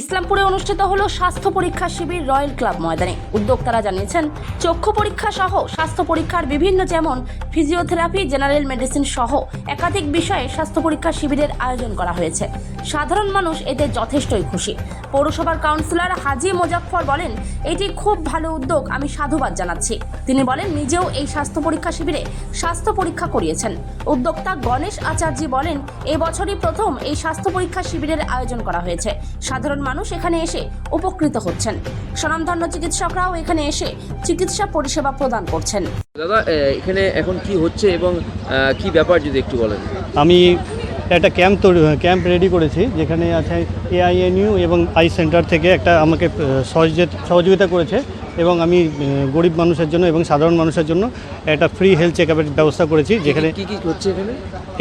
ইসলামপুরে অনুষ্ঠিত হলো স্বাস্থ্য পরীক্ষা শিবির রয়্যাল ক্লাব ময়দানে। উদ্যোক্তারা জানিয়েছেন, চক্ষু পরীক্ষা সহ স্বাস্থ্য পরীক্ষার বিভিন্ন যেমন ফিজিওথেরাপি, জেনারেল মেডিসিন সহ একাধিক বিষয়ে স্বাস্থ্য পরীক্ষা শিবিরের আয়োজন করা হয়েছে। সাধারণ মানুষ এতে যথেষ্টই খুশি। পৌরসভার কাউন্সিলর হাজি মোজাফফর বলেন এটি খুব ভালো উদ্যোগ আমি সাধুবাদ জানাচ্ছি। তিনি বলেন নিজেও এই স্বাস্থ্য পরীক্ষা শিবিরে স্বাস্থ্য পরীক্ষা করিয়েছেন। উদ্যোক্তা গণেশ আচার্যি বলেন এবছরই প্রথম এই স্বাস্থ্য পরীক্ষা শিবিরের আয়োজন করা হয়েছে। সাধারণ মানুষ এখানে এসে উপকৃত হচ্ছেন। স্বনামধন্য চিকিৎসকরাও এখানে এসে চিকিৎসা পরিষেবা প্রদান করছেন। দাদা এখানে এখন কি হচ্ছে এবং কি ব্যাপার যদি একটু বলেন? আমি একটা ক্যাম্প তৈরি ক্যাম্প রেডি করেছি যেখানে আছে এআইএনইউ এবং আই সেন্টার থেকে একটা আমাকে সহযোগিতা করেছে এবং আমি গরিব মানুষের জন্য এবং সাধারণ মানুষের জন্য একটা ফ্রি হেলথ চেক আপের ব্যবস্থা করেছি যেখানে হচ্ছে এখানে?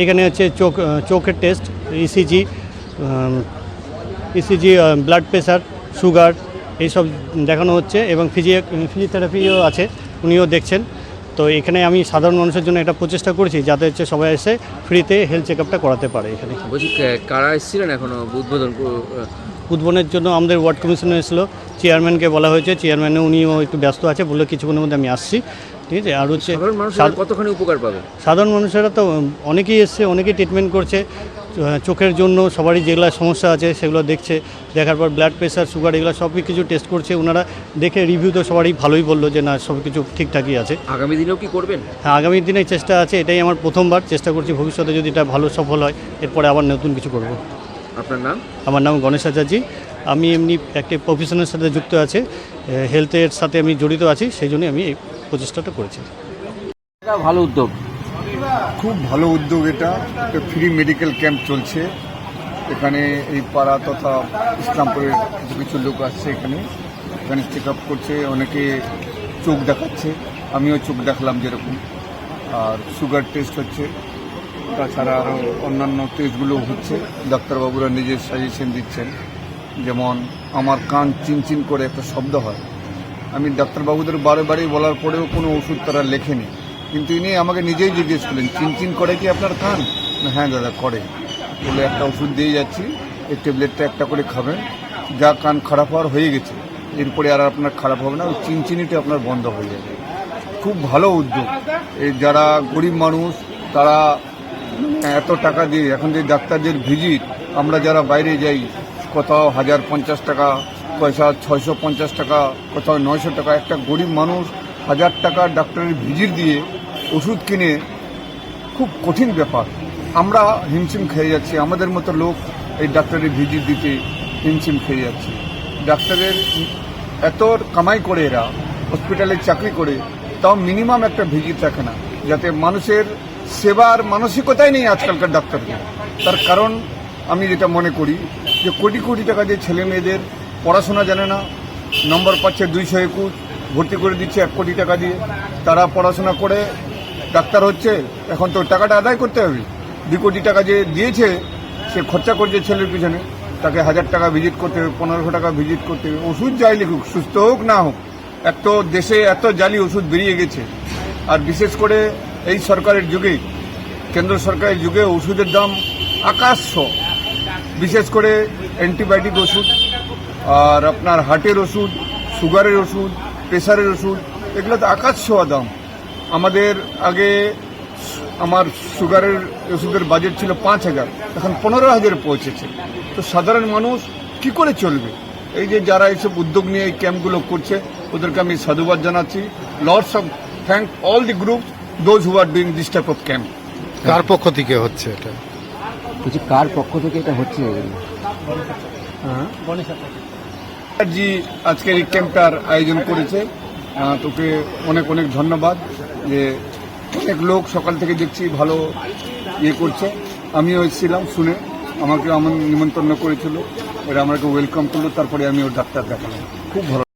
এখানে হচ্ছে চোখ চোখের test ECG ECG blood pressure sugar এইসব দেখানো হচ্ছে এবং ফিজিও ফিজিওথেরাপিও আছে উনিও দেখছেন। তো এখানে আমি সাধারণ মানুষের জন্য একটা প্রচেষ্টা করেছি যাতে হচ্ছে সবাই এসে ফ্রিতে হেলথ চেক আপটা করাতে পারে এখানে। বলছি কারা এসেছিলেন এখনও উদ্বোধন? উদ্বোধনের জন্য আমাদের ওয়ার্ড কমিশনে এসেছিল। চেয়ারম্যানকে বলা হয়েছে চেয়ারম্যানে উনিও একটু ব্যস্ত আছে বলল কিছুক্ষণের মধ্যে আমি আসছি। ঠিক আছে? আর হচ্ছে কতখানি উপকার পাবে? সাধারণ মানুষেরা তো অনেকেই এসছে অনেকেই ট্রিটমেন্ট করছে। চোখের জন্য সবারই যেগুলো সমস্যা আছে সেগুলো দেখছে দেখার পর ব্লাড প্রেশার সুগার এগুলো সব কিছু টেস্ট করছে ওনারা দেখে রিভিউ তো সবারই ভালোই বলল যে না সব কিছু ঠিকঠাকই আছে। আগামী দিনেও কি করবেন? হ্যাঁ আগামী দিনে চেষ্টা আছে এটাই আমার প্রথমবার চেষ্টা করছি ভবিষ্যতে যদি এটা ভালো সফল হয় এরপরে আবার নতুন কিছু করব। আপনার নাম? আমার নাম গণেশ আচার্যি। আমি এমনি একটা প্রফেশনের সাথে যুক্ত আছে হেলথের সাথে আমি জড়িত আছি সেই জন্যই আমি এই প্রচেষ্টাটা করেছি। ভালো উদ্যোগ। খুব ভালো উদ্যোগ এটা। একটা ফ্রি মেডিকেল ক্যাম্প চলছে। এখানে এই পাড়া তথা ইসলামপুরের কিছু কিছু লোক আসছে এখানে। এখানে চেক আপ করছে। অনেকে চোখ দেখাচ্ছে। আমিও চোখ দেখালাম যেরকম। আর সুগার টেস্ট হচ্ছে। তাছাড়া আরও অন্যান্য টেস্টগুলো হচ্ছে। ডাক্তারবাবুরা নিজের সাজেশন দিচ্ছেন। যেমন, আমার কান চিনচিন করে একটা শব্দ হয়। আমি ডাক্তারবাবুদের বারে বারে বলার পরেও কোনো ওষুধ তারা লেখেনি। কিন্তু ইনি আমাকে নিজেই জিজ্ঞেস করলেন চিনচিন করে কি আপনার খান হ্যাঁ দাদা, করে। বলে একটা ওষুধ দিয়ে যাচ্ছি, এই ট্যাবলেটটা একটা করে খাবেন। যা কান খারাপ হওয়ার হয়ে গেছে, এরপরে আর আপনার খারাপ হবে না, ওই চিনচিনিটা আপনার বন্ধ হয়ে যাবে। খুব ভালো উদ্যোগ। এই যারা গরিব মানুষ, তারা এত টাকা দিয়ে, এখন যে ডাক্তারদের ভিজিট, আমরা যারা বাইরে যাই, কোথাও হাজার পঞ্চাশ টাকা, পয়সা ছয়শো পঞ্চাশ টাকা, কোথাও নয়শো টাকা, একটা গরিব মানুষ হাজার টাকা ডাক্তারের ভিজিট দিয়ে ওষুধ কিনে খুব কঠিন ব্যাপার। আমরা হিমশিম খেয়ে যাচ্ছি। আমাদের মতো লোক এই ডাক্তারের ভিজিট দিতে হিমশিম খেয়ে যাচ্ছে। ডাক্তারের এত কামাই করে এরা, হসপিটালে চাকরি করে, তাও মিনিমাম একটা ভিজিট রাখে না। যাতে মানুষের সেবার মানসিকতাই নেই আজকালকার ডাক্তারকে তার কারণ আমি যেটা মনে করি, যে কোটি কোটি টাকা যে ছেলে মেয়েদের পড়াশোনা জানে না, নম্বর পাচ্ছে দুইশো একুশ, ভর্তি করে দিচ্ছে এক কোটি টাকা দিয়ে। তারা পড়াশোনা করে ডাক্তার হচ্ছে, এখন তো টাকাটা আদায় করতে হবে। দু কোটি টাকা যে দিয়েছে, সে খরচা করছে ছেলের পিছনে। তাকে হাজার টাকা ভিজিট করতে হবে, পনেরোশো টাকা ভিজিট করতে হবে। ওষুধ যাই লিখুক, সুস্থ হোক না হোক এক তো দেশে এত জালি ওষুধ বেরিয়ে গেছে। আর বিশেষ করে এই সরকারের যুগে, কেন্দ্র সরকারের যুগে ওষুধের দাম আকাশ ছোঁয়া। বিশেষ করে অ্যান্টিবায়োটিক ওষুধ, আর আপনার হার্টের ওষুধ, সুগারের ওষুধ প্রেশারের ওষুধ, এগুলো তো আকাশ ছোঁয়া দাম। আমাদের আগে আমার সুগারের ওষুধের বাজেট ছিল পাঁচ হাজার এখন পনেরো হাজারে পৌঁছেছে। তো সাধারণ মানুষ কি করে চলবে? এই যে যারা এইসব উদ্যোগ নিয়ে এই ক্যাম্পগুলো করছে ওদেরকে আমি সাধুবাদ জানাচ্ছি। Lots of thank all the group those who are doing this type of camp কার পক্ষ থেকে হচ্ছে এটা? কিছু কার পক্ষ থেকে এটা হচ্ছে? জি আজকের এই ক্যাম্পটার আয়োজন করেছে। তোকে অনেক অনেক ধন্যবাদ। যে অনেক লোক সকাল থেকে দেখছি ভালো ইয়ে করছে। আমিও এসেছিলাম শুনে আমাকে আমার নিমন্ত্রণ করেছিল। এরা আমাকে ওয়েলকাম করল, তারপরে আমি ওর ডাক্তার দেখালাম। খুব ভালো